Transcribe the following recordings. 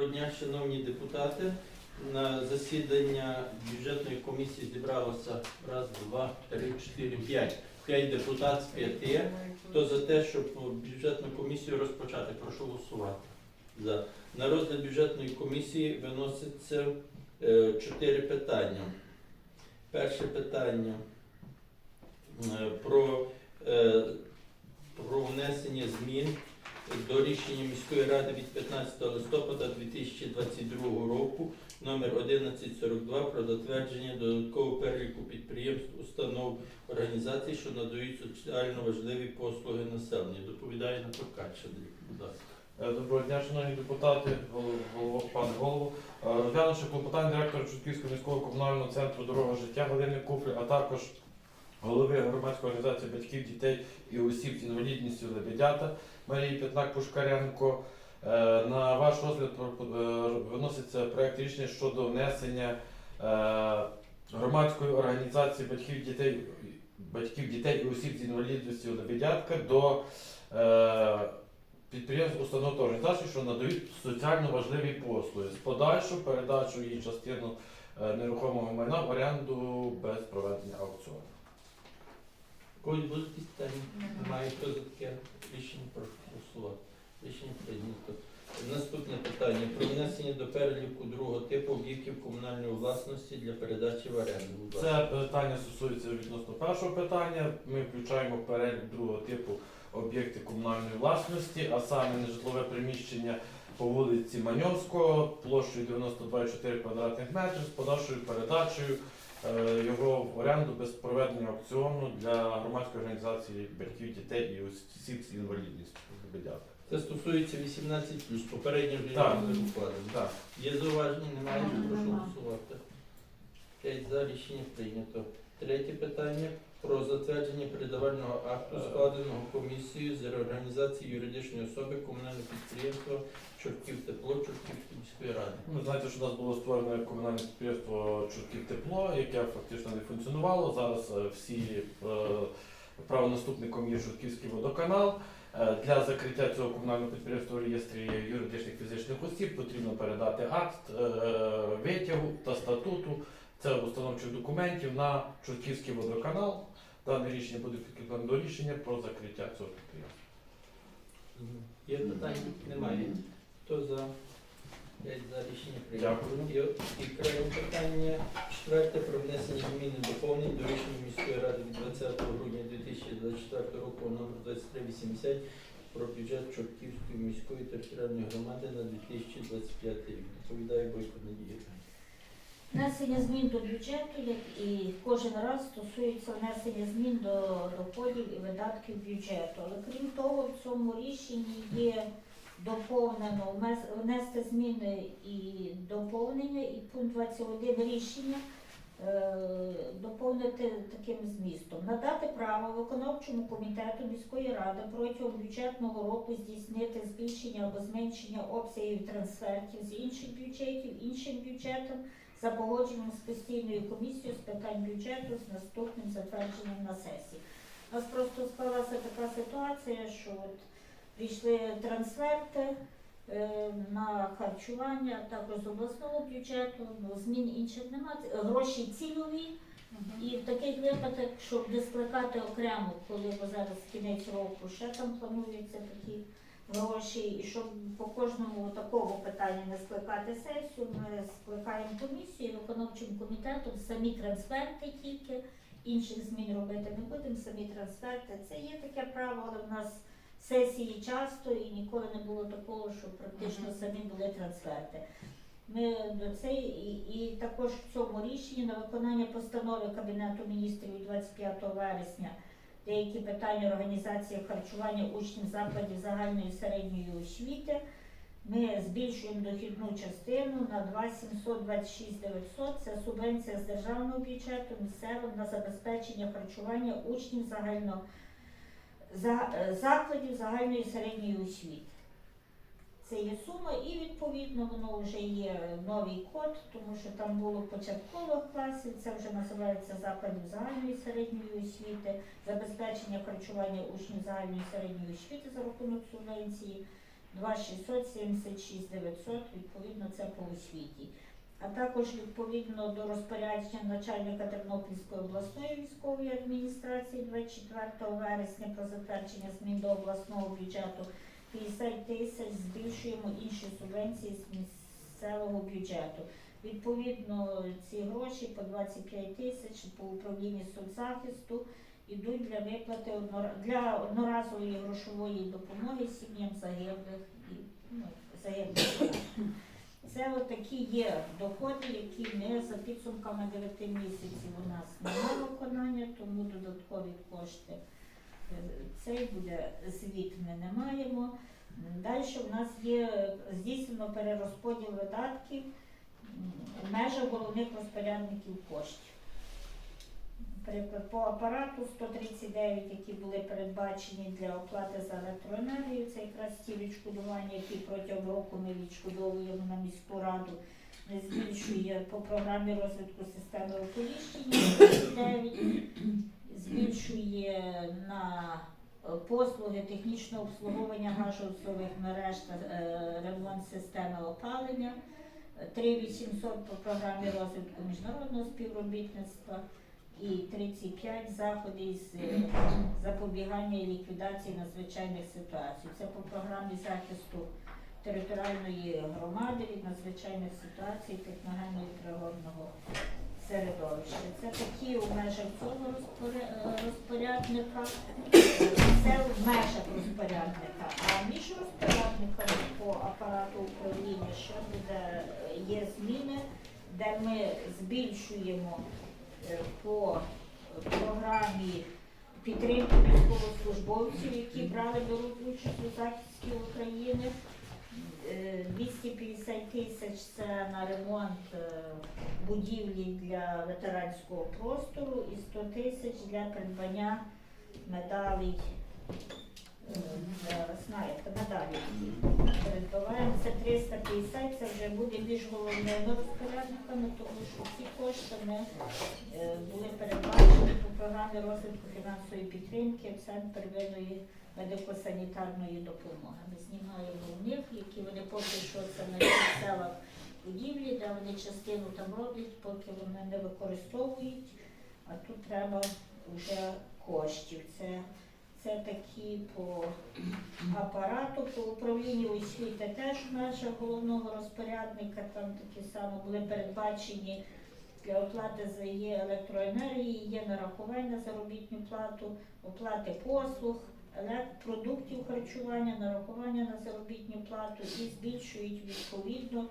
Доброго дня, шановні депутати. На засідання бюджетної комісії зібралося раз, два, три, чотири, п'ять. П'ять депутат з п'яти. Хто за те, щоб бюджетну комісію розпочати, прошу голосувати. За. На розгляд бюджетної комісії виноситься е, чотири питання. Перше питання е, про, е, про внесення змін до рішення міської ради від 15 листопада 2022 року номер 1142 про затвердження додаткового переліку підприємств, установ, організацій, що надають соціально важливі послуги населенню. Доповідає на Ткаченко, будь. Е, Доброго дня, шановні депутати, голов- голова, пане голову. Е, Розглянувши клопотання директора Чутківського міського комунального центру дорога життя Галини Куфрі, а також голови громадської організації батьків, дітей і осіб з інвалідністю Лебедята Марії П'ятнак Пушкаренко. е, На ваш розгляд е, виноситься проект рішення щодо внесення е, громадської організації батьків дітей батьків дітей і осіб з інвалідністю Лебедятка до підприємств, установ та організацій, що надають соціально важливі послуги з подальшою передачу її частину нерухомого майна в оренду без проведення аукціону. Когось будуть якісь питання? Немає хто за таке рішення, прошу. Рішення прийнято. Наступне питання про внесення до переліку другого типу об'єктів комунальної власності для передачі в оренду. Це питання стосується відносно першого питання. Ми включаємо перелік другого типу об'єкти комунальної власності, а саме нежитлове приміщення по вулиці Маньовського площею 92,4 квадратних метрів з подальшою передачею його в оренду без проведення аукціону для громадської організації батьків дітей і осіб з інвалідністю. Це стосується 18 плюс. Попередньо вже Так. не укладено. Так. Є зауваження? Немає. Нема. Прошу голосувати. П'ять за рішення прийнято. Третє питання про затвердження передавального акту, Е. складеного комісією з реорганізації юридичної особи комунального підприємства Чортків тепло Чортківської міської ради. Ви знаєте, що у нас було створено комунальне підприємство Чутків Тепло, яке фактично не функціонувало. Зараз е, всі е, правонаступником є Чутківський водоканал. Для закриття цього комунального підприємства в реєстрі юридичних фізичних осіб потрібно передати акт витягу та статуту це установчих документів на Чутківський водоканал. Дане рішення буде підкріплено до рішення про закриття цього підприємства. Є питання? Немає. Хто за? П'ять за рішення прийнято. І, і крайнє питання. Четверте про внесення змін і доповнень до рішення міської ради від 20 грудня 2024 року номер 2380 про бюджет Чортківської міської територіальної громади на 2025 рік. Доповідає Бойко Надія. Внесення змін до бюджету, як і кожен раз стосується внесення змін до доходів і видатків бюджету. Але крім того, в цьому рішенні є доповнено внести зміни і доповнення, і пункт 21 рішення е, доповнити таким змістом. Надати право виконавчому комітету міської ради протягом бюджетного року здійснити збільшення або зменшення обсягів трансфертів з інших бюджетів іншим бюджетом за погодженням з постійною комісією з питань бюджету з наступним затвердженням на сесії. У нас просто склалася така ситуація, що от прийшли трансферти е, на харчування, також з обласного бюджету, ну, змін інших немає, гроші цільові. І в таких випадках, щоб не скликати окремо, коли бо зараз кінець року, ще там плануються такі гроші, і щоб по кожному такому питанню не скликати сесію, ми скликаємо комісію, виконавчим комітетом самі трансферти тільки, інших змін робити не будемо, самі трансферти. Це є таке право, але в нас сесії часто і ніколи не було такого, що практично самі були трансферти. Ми до цей і, і також в цьому рішенні на виконання постанови Кабінету міністрів 25 вересня деякі питання організації харчування учнів закладів загальної середньої освіти. Ми збільшуємо дохідну частину на 2726 900. Це субвенція з державного бюджету місцевим на забезпечення харчування учнів загально, за, е, закладів загальної середньої освіти. Це є сума, і відповідно воно вже є новий код, тому що там було початкових класів, це вже називається закладів загальної середньої освіти, забезпечення харчування учнів загальної середньої освіти за рахунок субвенції. 2600, 76 900, відповідно це по освіті. А також відповідно до розпорядження начальника Тернопільської обласної військової адміністрації 24 вересня про затвердження змін до обласного бюджету 50 тисяч збільшуємо інші субвенції з місцевого бюджету. Відповідно, ці гроші по 25 тисяч по управлінню соцзахисту йдуть для виплати для одноразової грошової допомоги сім'ям загиблих і ну, загиблих. Це отакі є доходи, які не за підсумками 9 місяців у нас немає виконання, тому додаткові кошти. Цей буде звіт ми не маємо. Далі в нас є здійснено перерозподіл видатків в межах головних розпорядників коштів. По апарату 139, які були передбачені для оплати за електроенергію, це якраз ті відшкодування, які протягом року ми відшкодовуємо на міську раду, збільшує по програмі розвитку системи оповіщення 39, збільшує на е, послуги технічного обслуговування газових мереж та е, ремонт системи опалення. 3800 по програмі розвитку міжнародного співробітництва і 35 заходів з е, запобігання і ліквідації надзвичайних ситуацій. Це по програмі захисту територіальної громади від надзвичайних ситуацій техногенного природного середовища. Це такі у межах цього розпорядника, це в межах розпорядника, а між розпорядниками по апарату управління ще буде є зміни, де ми збільшуємо е, по програмі підтримки військовослужбовців, які брали беруть участь у захисті України. Е, 250 тисяч це на ремонт е, будівлі для ветеранського простору і 100 тисяч для придбання медалей. е, Зараз знаєте, медалі передбаваємо. Це 350, це вже буде між головними розпорядниками, тому що всі кошти ми е, були передбачені по програмі розвитку фінансової підтримки Центр первинної медико-санітарної допомоги. Ми знімаємо в них, які вони поки що це на селах будівлі, де вони частину там роблять, поки вони не використовують, а тут треба вже коштів. Це, це такі по апарату, по управлінню освіти теж межах головного розпорядника, там такі само були передбачені для оплати за її електроенергії, є нарахування на заробітну плату, оплати послуг, продуктів харчування, нарахування на заробітну плату і збільшують відповідно.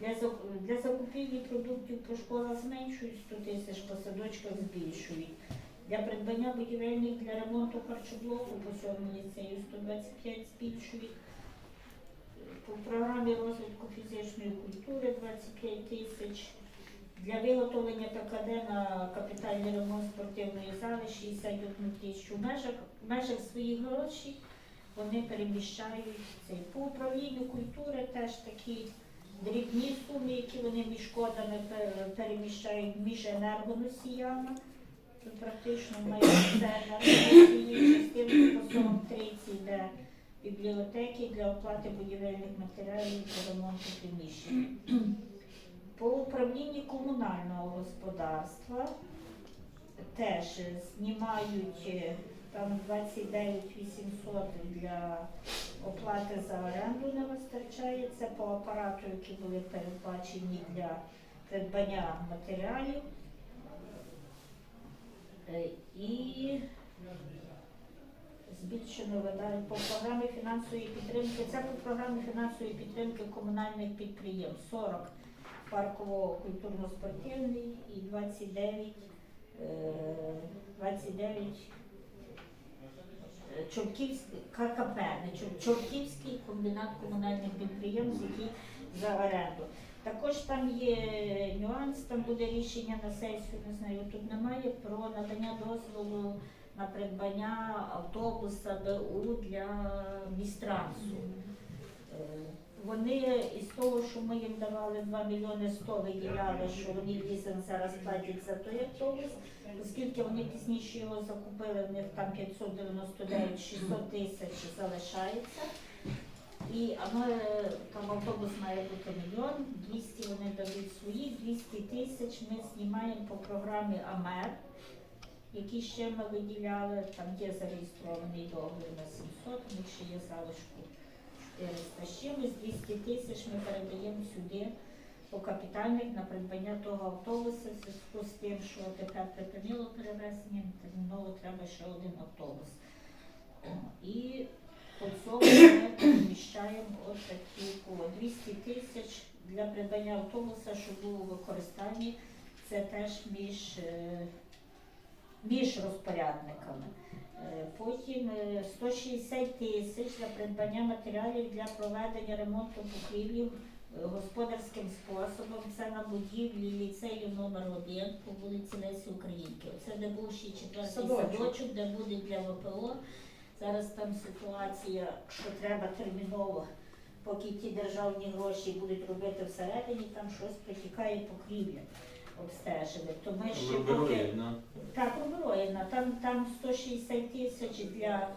Для, для закупівлі продуктів по школах зменшують 100 тисяч, по садочках збільшують. Для придбання будівельних для ремонту харчоблоку по сьомому ліцею 125 збільшують. По програмі розвитку фізичної культури 25 тисяч. Для виготовлення ПКД на капітальний ремонт спортивної зали 61 тисячу. В межах, в межах своїх грошей вони переміщають цей. По управлінню культури теж такі дрібні суми, які вони між кодами переміщають між енергоносіями. Тут практично все енергоносії, частинка по 43 йде бібліотеки для оплати будівельних матеріалів та ремонту приміщень. По управлінні комунального господарства теж знімають е, там 29 800 для оплати за оренду не вистачає. Це по апарату, які були передбачені для придбання матеріалів. Е, І збільшено видає по програмі фінансової підтримки. Це по програмі фінансової підтримки комунальних підприємств 40 парково культурно-спортивний і 29, е, 29 е, Чортківський ККП, не Чор- Чортківський комбінат комунальних підприємств, які за оренду. Також там є нюанс, там буде рішення на сесію, не знаю, тут немає про надання дозволу на придбання автобуса БУ для містрансу. Е, Вони із того, що ми їм давали 2 мільйони 100, виділяли, що вони лізинг зараз платять за той автобус, оскільки вони пізніше його закупили, в них там 599 600 тисяч залишається. І а ми, там автобус має бути мільйон, 200 вони дадуть свої, 200 тисяч ми знімаємо по програмі АМЕР, які ще ми виділяли, там є зареєстрований договір на 700, у них ще є залишку 400 з 200 тисяч ми передаємо сюди по капітальних на придбання того автобуса. В зв'язку з тим, що тепер припинило перевезення, терміново треба ще один автобус. І цьому ми поміщаємо от такі по 200 тисяч для придбання автобуса, що було у використанні. Це теж між, е, між розпорядниками. Е, Потім е, 160 тисяч для придбання матеріалів для проведення ремонту покрівлі е, господарським способом. Це на будівлі ліцею номер 1 по вулиці Лесі Українки. Це де був ще четвертий садочок, де буде для ВПО. Зараз там ситуація, що треба терміново, поки ті державні гроші будуть робити всередині, там щось притікає покрівля обстежили. То ми ще поки так, оброєна. Там, там 160 тисяч для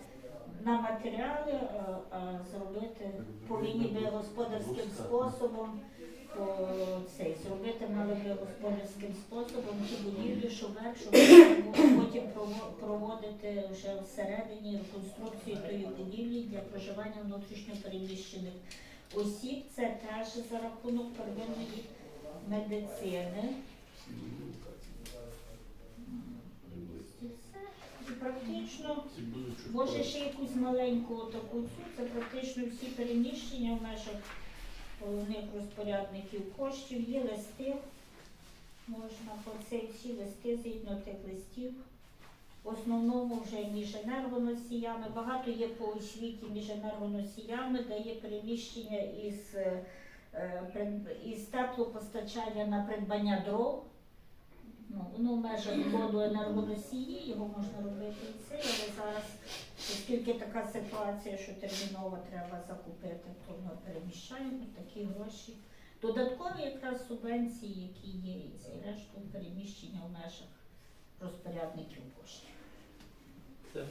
на матеріали, а, а зробити повинні би господарським способом по цей зробити мали би господарським способом ті будівлі, легше можна потім проводити вже всередині реконструкцію тої будівлі для проживання внутрішньопереміщених осіб. Це теж за рахунок первинної медицини. Практично, може ще якусь маленьку таку цю, це практично всі переміщення в межах головних розпорядників коштів, є листи, можна по це всі листи згідно тих листів. В основному вже між енергоносіями, багато є по освіті між енергоносіями, де є переміщення із, е, е, із теплопостачання на придбання дров. Ну, воно в межах воду енергоносії, його можна робити і це, але зараз, оскільки така ситуація, що терміново треба закупити, то ми переміщаємо такі гроші. Додаткові якраз субвенції, які є, і це решту переміщення в межах розпорядників коштів. Це.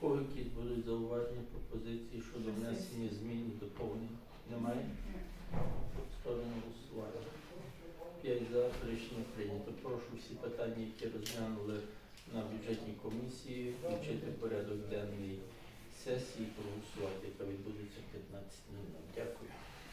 Кого якісь будуть зауваження, пропозиції щодо внесення змін і доповнень? Немає? Ставимо голосування. П'ять за рішення прийнято. Прошу всі питання, які розглянули на бюджетній комісії, включити порядок денний сесії, проголосувати, яка відбудеться в 15.00. Дякую.